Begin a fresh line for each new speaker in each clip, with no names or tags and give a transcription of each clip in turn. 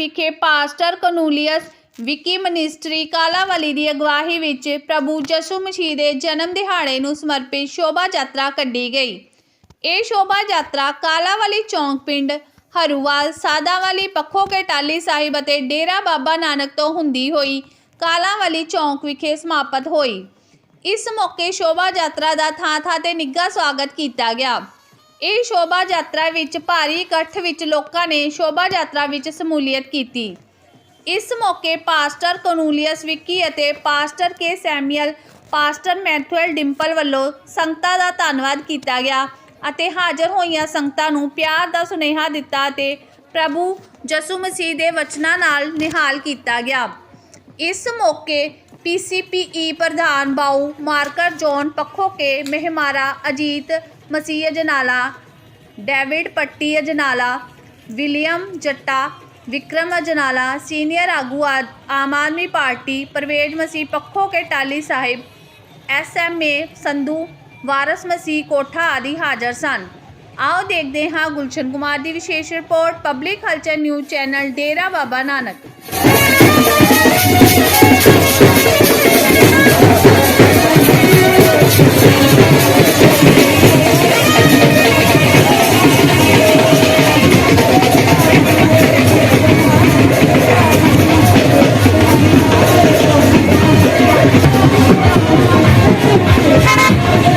ਵਿਖੇ ਪਾਸਟਰ ਕਨੂਲੀਅਸ, ਵਿਕੀ ਮਨਿਸਟਰੀ ਕਾਲਾਵਾਲੀ ਦੀ ਅਗਵਾਈ ਵਿੱਚ ਪ੍ਰਭੂ ਯਿਸੂ ਮਸੀਹ ਦੇ ਜਨਮ ਦਿਹਾੜੇ ਨੂੰ ਸਮਰਪਿਤ ਸ਼ੋਭਾ ਯਾਤਰਾ ਕੱਢੀ ਗਈ। ਇਹ ਸ਼ੋਭਾ ਯਾਤਰਾ ਕਾਲਾਵਾਲੀ ਚੌਂਕ ਪਿੰਡ ਹਰੂਵਾਲ ਸਾਦਾਵਾਲੀ ਪੱਖੋ ਕੇ ਟਾਲੀ ਸਾਹਿਬ ਅਤੇ ਡੇਰਾ ਬਾਬਾ ਨਾਨਕ ਤੋਂ ਹੁੰਦੀ ਹੋਈ ਕਾਲਾਵਾਲੀ ਚੌਂਕ ਵਿਖੇ ਸਮਾਪਤ ਹੋਈ। ਇਸ ਮੌਕੇ ਸ਼ੋਭਾ ਯਾਤਰਾ ਦਾ ਥਾਂ-ਥਾਂ ਤੇ ਨਿੱਘਾ ਸਵਾਗਤ ਕੀਤਾ ਗਿਆ। ਇਹ ਸ਼ੋਭਾ ਯਾਤਰਾ ਵਿੱਚ ਭਾਰੀ ਇਕੱਠ ਵਿੱਚ ਲੋਕਾਂ ਨੇ ਸ਼ੋਭਾ ਯਾਤਰਾ ਵਿੱਚ ਸਮੂਲੀਅਤ ਕੀਤੀ। ਇਸ ਮੌਕੇ ਪਾਸਟਰ ਕਨੂਲੀਅਸ ਵਿੱਕੀ ਅਤੇ ਪਾਸਟਰ ਕੇ ਸੈਮੀਅਲ, ਪਾਸਟਰ ਮੈਥੂਅਲ ਡਿੰਪਲ ਵੱਲੋਂ ਸੰਗਤਾਂ ਦਾ ਧੰਨਵਾਦ ਕੀਤਾ ਗਿਆ ਅਤੇ ਹਾਜ਼ਰ ਹੋਈਆਂ ਸੰਗਤਾਂ ਨੂੰ ਪਿਆਰ ਦਾ ਸੁਨੇਹਾ ਦਿੱਤਾ ਅਤੇ ਪ੍ਰਭੂ ਯਿਸੂ ਮਸੀਹ ਦੇ ਵਚਨਾਂ ਨਾਲ ਨਿਹਾਲ ਕੀਤਾ ਗਿਆ। ਇਸ ਮੌਕੇ ਪੀਸੀਪੀਈ ਪ੍ਰਧਾਨ ਬਾਊ ਮਾਰਕਰ ਜੋਨ ਪੱਖੋ ਕੇ ਮਹਿਮਾਰਾ ਅਜੀਤ ਮਸੀਹ ਅਜਨਾਲਾ ਡੇਵਿਡ ਪੱਟੀ ਅਜਨਾਲਾ ਵਿਲੀਅਮ ਜੱਟਾ ਵਿਕਰਮ ਅਜਨਾਲਾ ਸੀਨੀਅਰ ਆਗੂ ਆ- Aam Aadmi Party Parvez Masih Pakhoke Tali Sahib SMA Sandhu Waris Masih Kotha ਆਦਿ ਹਾਜ਼ਰ ਸਨ ਆਓ ਦੇਖਦੇ ਹਾਂ ਗੁਲਸ਼ਨ ਕੁਮਾਰ ਦੀ ਵਿਸ਼ੇਸ਼ ਰਿਪੋਰਟ ਪਬਲਿਕ ਹਲਚਰ ਨਿਊਜ਼ ਚੈਨਲ ਡੇਰਾ ਬਾਬਾ ਨਾਨਕ
ਅਸੀਂ Thank
you.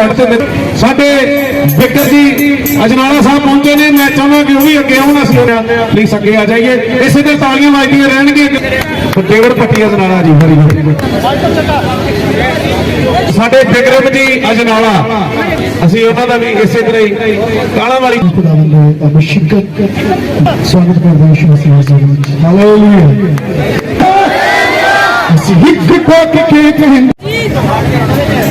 ਸਾਈਡ ਤੇ ਸਾਡੇ ਵਿਕਰ ਜੀ ਅਜਨਾਲਾ ਸਾਹਿਬ ਪਹੁੰਚੇ ਨੇ ਮੈਂ ਚਾਹੁੰਦਾ ਕਿ ਉਹ ਵੀ ਅੱਗੇ ਆਉਣ ਅਸੀਂ ਪਲੀਜ਼ ਅੱਗੇ ਆ ਜਾਈਏ। ਇਸੇ ਤੇ ਤਾਲੀਆਂ ਵੱਜਦੀਆਂ ਰਹਿਣਗੀਆਂ। ਡੇਵਿਡ ਪੱਟੀ ਅਜਨਾਲਾ ਜੀ ਹਰੀ ਸਾਡੇ ਵਿਕਰਮ ਜੀ ਅਜਨਾਲਾ ਅਸੀਂ ਉਹਨਾਂ ਦਾ ਵੀ ਇਸੇ ਤਰ੍ਹਾਂ ਹੀ ਕਾਲਾ ਵਾਲੀ
ਖੁਦਾਵੰਦ ਦਾ ਬਸ਼ਕਤ ਸਵਾਗਤ ਕਰਦੇ ਹਾਂ ਸਮਾਜ ਹਾਲੇਲੂਇਆ। ਅਸੀਂ ਹਿੱਕ ਕੋਕ ਕੇ ਕਹਿੰਦੇ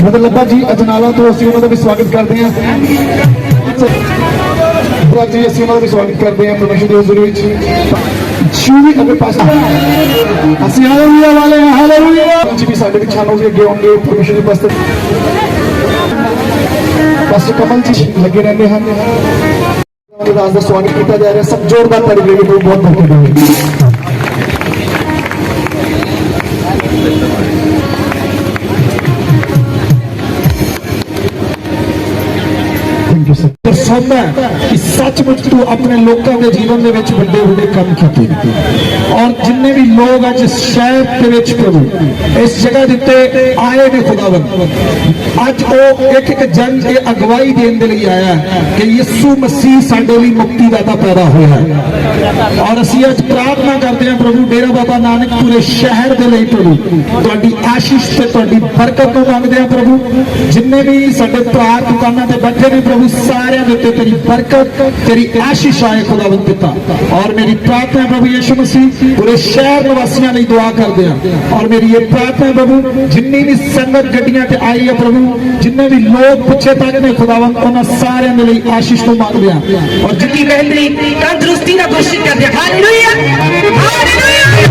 ਮਤਲਬ ਲੱਭਾ ਜੀ ਅਜਨਾਲਾ ਤੋਂ ਅਸੀਂ ਉਹਨਾਂ ਦਾ ਵੀ ਸਵਾਗਤ ਕਰਦੇ ਹਾਂ ਬਰਾ ਜੀ ਅਸੀਂ ਉਹਨਾਂ ਦਾ ਵੀ ਸਵਾਗਤ ਕਰਦੇ ਹਾਂ ਪਰਮੇਸ਼ਰ ਦੇ ਹਜ਼ੂਰ ਵਿੱਚ ਸ਼ੂਵੀ ਅਗਰ ਪਾਸ ਅਸੀਂ ਹਾਲੇਲੂਇਆ ਵਾਲੇ ਹਾਂ ਹਾਲੇਲੂਇਆ ਜੀ ਵੀ ਸਾਡੇ ਵਿੱਚ ਸਾਨੂੰ ਵੀ ਅੱਗੇ ਆਉਣਗੇ ਪਰਮੇਸ਼ਰ ਦੇ ਪਾਸਤੇ ਪਾਸਟਰ ਕਮਲ ਜੀ ਲੱਗੇ ਰਹਿੰਦੇ ਹਨ ਰਾਜ ਦਾ ਸਵਾਗਤ ਕੀਤਾ ਜਾ ਰਿਹਾ ਸਭ ਜ਼ੋਰਦਾਰ ਤਾੜੀ ਦੇ ਬਹੁਤ ਬਹੁਤ ਧੰਨਵਾਦ ਸਰ ਦਰਸਾਉਂਦਾ ਹੈ ਕਿ ਸੱਚਮੁੱਚ ਤੂੰ ਆਪਣੇ ਲੋਕਾਂ ਦੇ ਜੀਵਨ ਦੇ ਵਿੱਚ ਵੱਡੇ ਵੱਡੇ ਕੰਮ ਕੀਤੇ ਔਰ ਜਿੰਨੇ ਵੀ ਲੋਕ ਅੱਜ ਇਸ ਸ਼ਹਿਰ ਦੇ ਵਿੱਚ ਪ੍ਰਭੂ ਇਸ ਜਗ੍ਹਾ ਦੇ ਉੱਤੇ ਆਏ ਨੇ ਖੁਦਾਵੰ ਅੱਜ ਉਹ ਇੱਕ ਇੱਕ ਜਨ ਦੀ ਅਗਵਾਈ ਦੇਣ ਦੇ ਲਈ ਆਇਆ ਹੈ ਕਿ ਯਿਸੂ ਮਸੀਹ ਸਾਡੇ ਲਈ ਮੁਕਤੀਦਾਤਾ ਪੈਦਾ ਹੋਇਆ ਹੈ ਔਰ ਅਸੀਂ ਅੱਜ ਪ੍ਰਾਰਥਨਾ ਕਰਦੇ ਹਾਂ ਪ੍ਰਭੂ ਡੇਰਾ ਬਾਬਾ ਨਾਨਕ ਪੂਰੇ ਸ਼ਹਿਰ ਦੇ ਲਈ ਪ੍ਰਭੂ ਤੁਹਾਡੀ ਆਸ਼ੀਸ਼ ਤੇ ਤੁਹਾਡੀ ਬਰਕਤ ਨੂੰ ਮੰਗਦੇ ਹਾਂ ਪ੍ਰਭੂ ਜਿੰਨੇ ਵੀ ਸਾਡੇ ਭਰਾ ਦੁਕਾਨਾਂ ਤੇ ਬੈਠੇ ਨੇ ਪ੍ਰਭੂ ਸਾਰਿਆਂ ਦੇ ਉੱਤੇ ਤੇਰੀ ਬਰਕਤ ਤੇਰੀ ਆਸ਼ੀਸ਼ ਆਏ ਖੁਦਾਵੰਦ ਪਿਤਾ ਔਰ ਮੇਰੀ ਪ੍ਰਾਰਥਨਾ ਹੈ ਪ੍ਰਭੂ ਯਿਸੂ ਮਸੀਹ ਪੂਰੇ ਸ਼ਹਿਰ ਨਿਵਾਸੀਆਂ ਲਈ ਦੁਆ ਕਰਦੇ ਹਾਂ ਔਰ ਮੇਰੀ ਇਹ ਪ੍ਰਾਰਥਨਾ ਹੈ ਪ੍ਰਭੂ ਜਿੰਨੀ ਵੀ ਸੰਗਤ ਗੱਡੀਆਂ ਤੇ ਆਈ ਹੈ ਪ੍ਰਭੂ ਜਿੰਨੇ ਵੀ ਲੋਕ ਪਿੱਛੇ ਤੱਕ ਨੇ ਖੁਦਾਵੰਦ ਉਹਨਾਂ ਸਾਰਿਆਂ ਦੇ ਲਈ ਆਸ਼ੀਸ਼ ਨੂੰ ਮੰਗਦੇ ਹਾਂ ਔਰ
की बेहतरी तंदुरुस्ती का घोषित कर दिया हालेलुया हालेलुया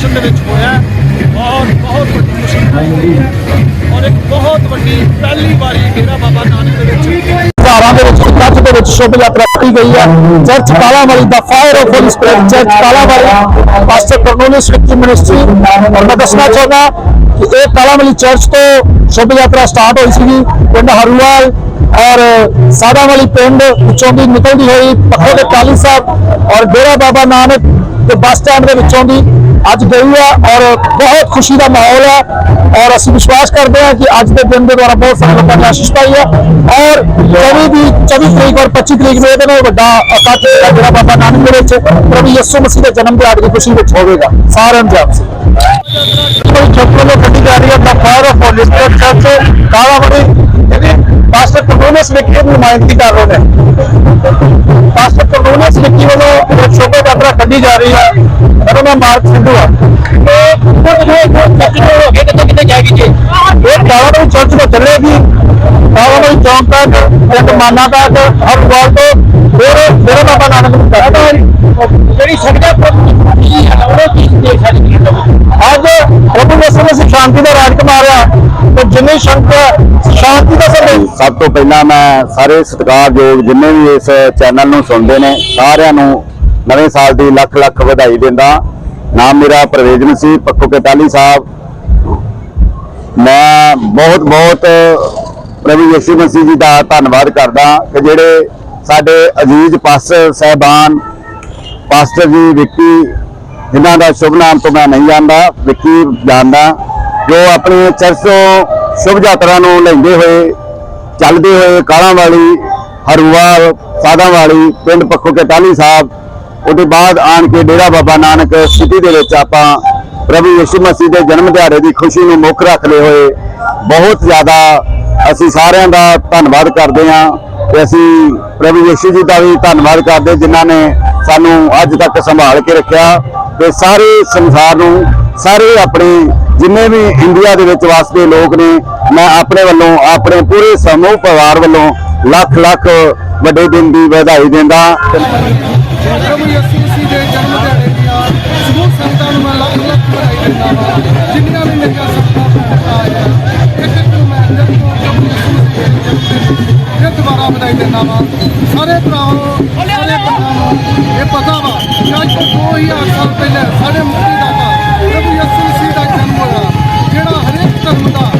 ਸੈਲੀਬ੍ਰੇਸ਼ਨ ਦੇ ਵਿੱਚ ਹੋਇਆ ਹੈ। ਬਹੁਤ ਬਹੁਤ ਵੱਡੀ ਖੁਸ਼ੀ ਹੋਈ ਹੈ ਔਰ ਇੱਕ ਬਹੁਤ ਵੱਡੀ ਪਹਿਲੀ ਵਾਰੀ ਡੇਰਾ ਬਾਬਾ ਨਾਨਕ ਦੇ ਵਿੱਚ
ਘਰਾਂ ਦੇ ਵਿੱਚ ਕੱਚ ਦੇ ਵਿੱਚ ਸ਼ੁਭ ਯਾਤਰਾ ਕੀਤੀ ਗਈ ਹੈ। Church Kalawali the fire of holy spirit church Kalawali. Pastor Cornelius Vicky ministry ਔਰ ਮੈਂ ਦੱਸਣਾ ਚਾਹੁੰਦਾ ਕਿ ਇਹ ਕਾਲਾਵਾਲੀ ਚਰਚ ਤੋਂ ਸ਼ੁਭ ਯਾਤਰਾ ਸਟਾਰਟ ਹੋਈ ਸੀਗੀ। ਪਿੰਡ ਹਰੂਵਾਲ ਔਰ ਸਾਦਾ ਵਾਲੀ ਪਿੰਡ ਵਿੱਚੋਂ ਦੀ ਨਿਕਲਦੀ ਹੋਈ ਪੱਖੋ ਦੇ ਕਾਲੀ ਸਾਹਿਬ ਔਰ ਡੇਰਾ ਬਾਬਾ ਨਾਨਕ ਦੇ ਬੱਸ ਸਟੈਂਡ ਦੇ ਵਿੱਚੋਂ ਦੀ ਅੱਜ ਗਈ ਹੈ ਔਰ ਬਹੁਤ ਖੁਸ਼ੀ ਦਾ ਮਾਹੌਲ ਹੈ ਔਰ ਅਸੀਂ ਵਿਸ਼ਵਾਸ ਕਰਦੇ ਹਾਂ ਕਿ ਅੱਜ ਦੇ ਦਿਨ ਦੇ ਦੁਆਰਾ ਬਹੁਤ ਸਾਰੇ ਲੋਕਾਂ ਨੇ ਆਸ਼ੀਸ਼ ਪਾਈ ਹੈ ਔਰ 24 ਦੀ 24 ਤਰੀਕ ਔਰ 25 ਤਰੀਕ ਨੂੰ ਇਹਦੇ ਨਾਲ ਵੱਡਾ ਇਕੱਠ ਜਿਹੜਾ ਜਿਹੜਾ ਬਾਬਾ ਨਾਨਕ ਦੇ ਵਿੱਚ ਪ੍ਰਭੂ ਯਿਸੂ ਮਸੀਹ ਦੇ ਜਨਮ ਦਿਹਾੜੇ ਦੀ ਖੁਸ਼ੀ ਵਿੱਚ ਹੋਵੇਗਾ ਸਾਰਿਆਂ ਨੂੰ ਜਪ ਕੋਈ ਛੋਟੇ ਲੋਕ ਗੱਡੀ ਜਾ ਰਹੀ ਹੈ the fire of holy spirit church Kalawali ਇਹਦੀ ਪਾਸਟਰ ਕਰਨੋਲਸ ਵਿਖੇ ਦੀ ਨੁਮਾਇੰਦਗੀ ਕਰ ਰਹੇ ਨੇ ਪਾਸਟਰ ਕਰਨੋਲਸ ਵਿਖੇ ਵੱਲੋਂ ਇਹ ਸ਼ੋਭਾ ਯਾਤਰਾ ਕੱਢੀ ਜਾ ਰਹੀ ਹੈ ਇਹਦਾ ਨਾਮ ਮਾਰਕ ਸਿੰਧੂ ਆ ਇਹ ਕੁਝ ਹੋ ਗਏ ਕਿਤੇ ਕਿਤੇ ਜਾਏਗੀ ਜੀ? ਇਹ ਕਾਲਾਵੜੀ ਚਰਚ ਤੋਂ ਚੱਲੇਗੀ। ਕਾਲਾਵੜੀ ਚੌਂਕ ਤੱਕ ਪਿੰਡ ਮਾਨਾ ਤੱਕ ਹਰ ਵਾਰ ਤੋਂ ਫਿਰ ਫਿਰ ਬਾਬਾ ਨਾਨਕ ਨੂੰ ਤੱਕ ਜਿਹੜੀ ਸੜਕਾਂ ਪਰ ਉਹ ਕੀ ਦੇ ਸਕਦੀ ਹੈ? ਅੱਜ ਪ੍ਰਭੂ ਯਿਸੂ ਮਸੀਹ ਸ਼ਾਂਤੀ ਦਾ ਰਾਜਕੁਮਾਰ ਆ ਤੇ ਜਿੰਨੀ ਸ਼ੰਕਰ ਸ਼ਾਂਤੀ ਦਾ ਸੰਦੇਸ਼
ਸਭ ਤੋਂ ਪਹਿਲਾਂ ਮੈਂ ਸਾਰੇ ਸਤਿਕਾਰਯੋਗ ਜਿੰਨੇ ਵੀ ਇਸ ਚੈਨਲ ਨੂੰ ਸੁਣਦੇ ਨੇ ਸਾਰਿਆਂ ਨੂੰ ਨਵੇਂ ਸਾਲ ਦੀ ਲੱਖ ਲੱਖ ਵਧਾਈ ਦਿੰਦਾ। ਨਾਮ ਮੇਰਾ ਪ੍ਰਵੇਜ ਮਸੀਹ ਪੱਕੋ ਕਟਾਲੀ ਸਾਹਿਬ। ਮੈਂ ਬਹੁਤ ਬਹੁਤ ਪ੍ਰਭੂ ਯਿਸੂ ਮਸੀਹ ਜੀ ਦਾ ਧੰਨਵਾਦ ਕਰਦਾ ਕਿ ਜਿਹੜੇ ਸਾਡੇ ਅਜ਼ੀਜ਼ ਪਾਸਟਰ ਸਹਿਬਾਨ, ਪਾਸਟਰ ਜੀ ਵਿੱਕੀ, ਜਿਨ੍ਹਾਂ ਦਾ ਸ਼ੁਭ ਨਾਮ ਤੋਂ ਮੈਂ ਨਹੀਂ ਜਾਣਦਾ, ਵਿੱਕੀ ਜਾਣਦਾ, ਜੋ ਆਪਣੀ ਚਰਚ ਸ਼ੁਭ ਯਾਤਰਾ ਨੂੰ ਲੈਂਦੇ ਹੋਏ, ਚੱਲਦੇ ਹੋਏ ਕਾਲਾਂ ਵਾਲੀ, ਹਰੂਵਾਲ ਸਾਦਾ ਵਾਲੀ ਪਿੰਡ ਪੱਖੋ ਕੇ ਟਾਲੀ ਸਾਹਿਬ ਉਹਦੇ ਬਾਅਦ ਆਣ ਕੇ ਡੇਰਾ ਬਾਬਾ ਨਾਨਕ ਸਿਟੀ ਦੇ ਵਿੱਚ ਆਪਾਂ ਪ੍ਰਭੂ ਯਿਸੂ ਮਸੀਹ ਦੇ ਜਨਮ ਦਿਹਾੜੇ ਦੀ ਖੁਸ਼ੀ ਨੂੰ ਮੁੱਖ ਰੱਖਦੇ ਹੋਏ। ਬਹੁਤ ਜ਼ਿਆਦਾ ਅਸੀਂ ਸਾਰਿਆਂ ਦਾ ਧੰਨਵਾਦ ਕਰਦੇ ਹਾਂ ਤੇ ਅਸੀਂ ਪ੍ਰਭੂ ਯਿਸੂ ਜੀ ਦਾ ਵੀ ਧੰਨਵਾਦ ਕਰਦੇ ਜਿਨ੍ਹਾਂ ਨੇ ਸਾਨੂੰ ਅੱਜ ਤੱਕ ਸੰਭਾਲ ਕੇ ਰੱਖਿਆ ਤੇ ਸਾਰੇ ਸੰਸਾਰ ਨੂੰ, ਸਾਰੇ ਆਪਣੇ ਜਿੰਨੇ ਵੀ ਇੰਡੀਆ ਦੇ ਵਿੱਚ ਵਸਦੇ ਲੋਕ ਨੇ, ਮੈਂ ਆਪਣੇ ਵੱਲੋਂ, ਆਪਣੇ ਪੂਰੇ ਸਮੂਹ ਪਰਿਵਾਰ ਵੱਲੋਂ ਲੱਖ ਲੱਖ ਵੱਡੇ ਦਿਨ ਦੀ ਵਧਾਈ ਦਿੰਦਾ।
ਮਰਹਮ ਯਿਸੂ ਮਸੀਹ ਦੇ ਜਨਮ ਦਿਹਾੜੇ ਦੀਆਂ। ਸਮੂਹ ਸੰਗਤਾਂ ਨੂੰ ਮੈਂ ਲੱਖ ਲੱਖ ਵਧਾਈ ਦਿੰਦਾ ਹਾਂ ਜਿੰਨੀਆਂ ਵੀ ਮੇਰੀਆਂ ਸੰਗਤਾਂ ਪਹੁੰਚਾ ਆਇਆ ਇੱਕ ਇੱਕ ਨੂੰ ਮੈਂ ਅੰਦਰ ਤੋਂ ਪ੍ਰਭੂ ਯਿਸੂ ਮਸੀਹ ਦੇ ਜਨਮ ਦਿਨ ਫਿਰ ਦੁਬਾਰਾ ਵਧਾਈ ਦਿੰਦਾ ਹਾਂ ਸਾਰੇ ਭਰਾਵਾਂ ਨੂੰ ਸਾਰੇ ਭਰਾਵਾਂ ਨੂੰ ਇਹ ਪਤਾ ਵਾ ਕਿ ਅੱਜ ਤੋਂ 2000 ਸਾਲ ਪਹਿਲਾਂ ਸਾਡੇ ਮੁਕਤੀਦਾਤਾ ਪ੍ਰਭੂ ਯਿਸੂ ਮਸੀਹ ਦਾ ਜਨਮ ਹੋਇਆ ਜਿਹੜਾ ਹਰੇਕ ਧਰਮ ਦਾ